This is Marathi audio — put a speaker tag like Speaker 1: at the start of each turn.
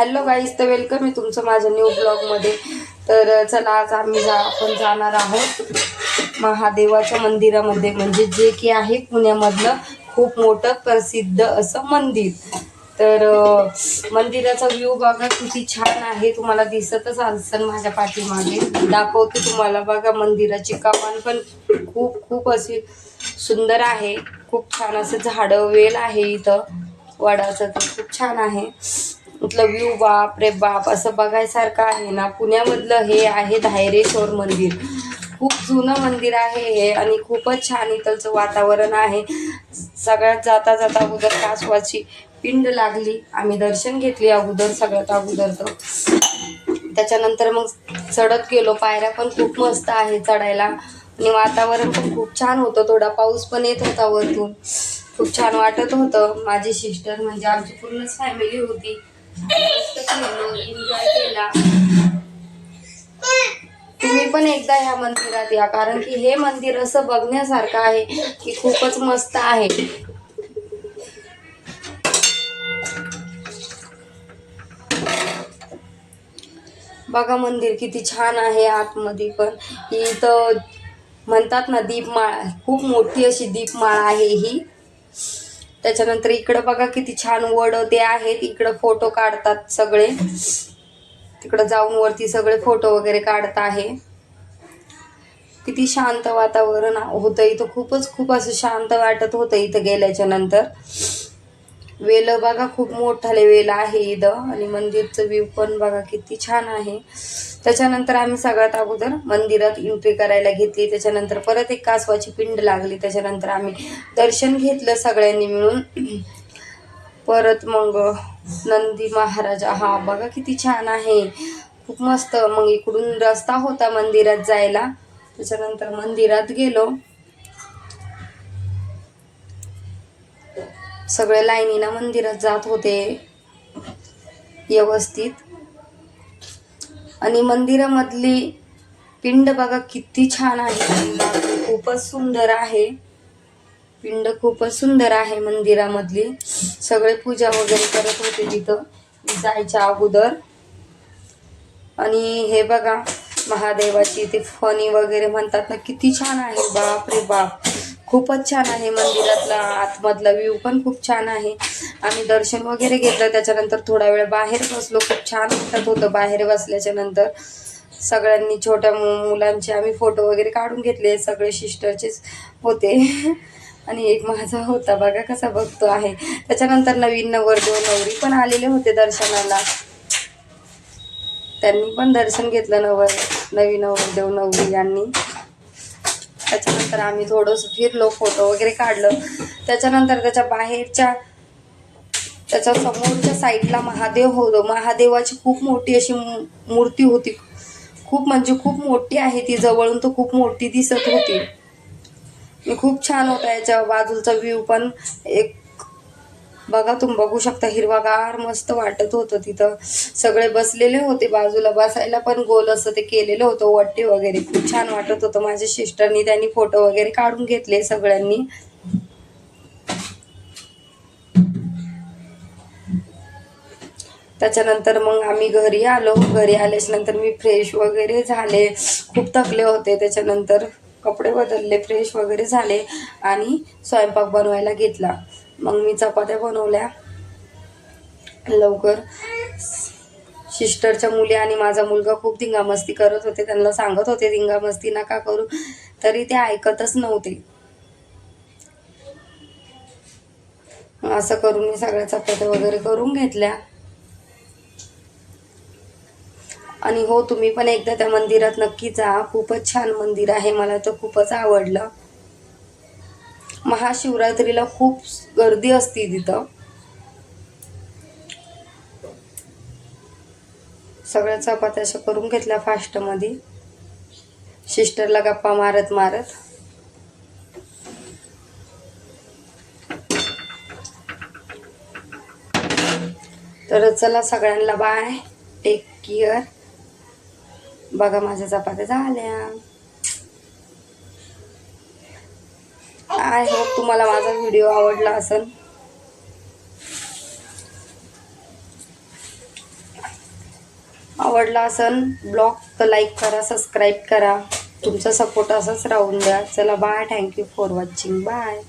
Speaker 1: हॅलो गाईज तर वेलकम आहे तुमचं माझ्या न्यू ब्लॉगमध्ये तर चला आज आम्ही जा आपण जाणार आहोत महादेवाच्या मंदिरामध्ये. म्हणजे जे की आहे पुण्यामधलं खूप मोठं प्रसिद्ध असं मंदिर. तर मंदिराचा व्ह्यू बघा किती छान आहे. तुम्हाला दिसतच असेल माझ्या पाठीमागे. दाखवते तुम्हाला बघा मंदिराची कमान पण खूप खूप अशी सुंदर आहे. खूप छान असं झाडं वेल आहे इथं. वडाचं तर खूप छान आहे. म्हटलं व्ह्यू बाप रे बाप असं बघायसारखं आहे ना. पुण्यामधलं हे आहे धायरेश्वर मंदिर. खूप जुनं मंदिर आहे हे आणि खूपच छान इथलचं वातावरण आहे. सगळ्यात जाता जाता अगोदर कासवाची पिंड लागली. आम्ही दर्शन घेतली अगोदर सगळ्यात अगोदर तर. त्याच्यानंतर मग चढत गेलो. पायऱ्या पण खूप मस्त आहे चढायला. आणि वातावरण पण खूप छान होतं. थोडा पाऊस पण येत होता वरतून. खूप छान वाटत होतं. माझी सिस्टर म्हणजे आमची पूर्णच फॅमिली होती. एन्जॉय केला तुम्ही पण एकदा ह्या मंदिरात या कारण की हे मंदिर असं बघण्यासारखं आहे की खूपच मस्त आहे. बघा मंदिर किती छान आहे आतमध्ये पण. इथं म्हणतात ना दीपमाळ खूप मोठी अशी दीपमाळ आहे ही. त्याच्यानंतर इकडं बघा किती छान वड ते आहेत. इकडं फोटो काढतात सगळे. तिकडं जाऊन वरती सगळे फोटो वगैरे काढत आहे. किती शांत वातावरण होतं. इथं खूपच खूप असं शांत वाटत होतं इथं गेल्याच्यानंतर. वेल बघा खूप मोठाले वेल आहे इथं. आणि मंदिरचं व्ह्यू पण बघा किती छान आहे. त्याच्यानंतर आम्ही सगळ्यात अगोदर मंदिरात एंट्री करायला घेतली. त्याच्यानंतर परत एक कासवाची पिंड लागली. त्याच्यानंतर आम्ही दर्शन घेतलं सगळ्यांनी मिळून. परत मग नंदी महाराजा हा बघा किती छान आहे. खूप मस्त. मग इकडून रस्ता होता मंदिरात जायला. त्याच्यानंतर मंदिरात गेलो. सगळे लाईनीनं मंदिरात जात होते. व्यवस्थित. आणि मंदिरामधली पिंड बघा किती छान आहे. खूपच सुंदर आहे. पिंड खूपच सुंदर आहे मंदिरामधली. सगळे पूजा वगैरे करत होते तिथं जायच्या अगोदर. आणि हे बघा महादेवाची ते फणी वगैरे म्हणतात ना किती छान आहे. बाप रे बाप. खूपच छान आहे मंदिरातला आतमधला व्ह्यू पण खूप छान आहे. आम्ही दर्शन वगैरे घेतलं त्याच्यानंतर थोडा वेळ बाहेर बसलो खूप छान वाटत होतं बाहेर बसल्याच्या नंतर. सगळ्यांनी छोट्या मु- मुलांचे आम्ही फोटो वगैरे काढून घेतले सगळे सिस्टरचेच होते. आणि एक माझा होता बघा कसा बघतो आहे. त्याच्यानंतर नवीन नवरदेव नवरी पण आलेले होते दर्शनाला. त्यांनी पण दर्शन घेतलं नवर नवीन नवरदेव नवरी यांनी. त्याच्यानंतर आम्ही थोडंसं फिरलो फोटो वगैरे काढलं. त्याच्यानंतर त्याच्या बाहेरच्या त्याच्या समोरच्या साईडला महादेव होतो. महादेवाची खूप मोठी अशी मू- मूर्ती होती. खूप म्हणजे खूप मोठी आहे ती. जवळून तर खूप मोठी दिसत होती. खूप छान होता याच्या बाजूचा व्ह्यू पण. एक बघा तुम्ही बघू शकता हिरवागार मस्त वाटत होतं तिथं. सगळे बसलेले होते बाजूला बसायला पण गोल असं ते केलेलं होतं वट्टे वगैरे. खूप छान वाटत होतं. माझ्या सिस्टरनी त्यांनी फोटो वगैरे काढून घेतले सगळ्यांनी. त्याच्यानंतर मग आम्ही घरी आलो. घरी आल्याच्यानंतर मी फ्रेश वगैरे झाले. खूप थकले होते. त्याच्यानंतर कपडे बदलले फ्रेश वगैरे झाले आणि स्वयंपाक बनवायला घेतला. मग मी चपात्या बनवल्या. लवकर. सिस्टरच्या मुली आणि माझा मुलगा खूप धिंगामस्ती करत होते. त्यांना सांगत होते धिंगामस्ती नका करू. तरी ते ऐकतच नव्हते. असं करून मी सगळ्या चपात्या वगैरे करून घेतल्या. आणि हो तुम्ही पण एकदा त्या मंदिरात नक्की जा. खूपच छान मंदिर आहे. मला तर खूपच आवडलं. महाशिवरात्रीला खूप गर्दी असते तिथं. सगळ्या चपात्या अशा करून घेतल्या फास्टमध्ये. सिस्टरला गप्पा मारत मारत. तर चला सगळ्यांना बाय टेक केअर बघा माझ्या चपात्या झाल्या. आय होप तुम्हाला माझा व्हिडिओ आवडला असेल. आवडला असेल ब्लॉग तर लाईक करा सबस्क्राईब करा. तुमचा सपोर्ट असाच राहून द्या. चला bye thank you for watching bye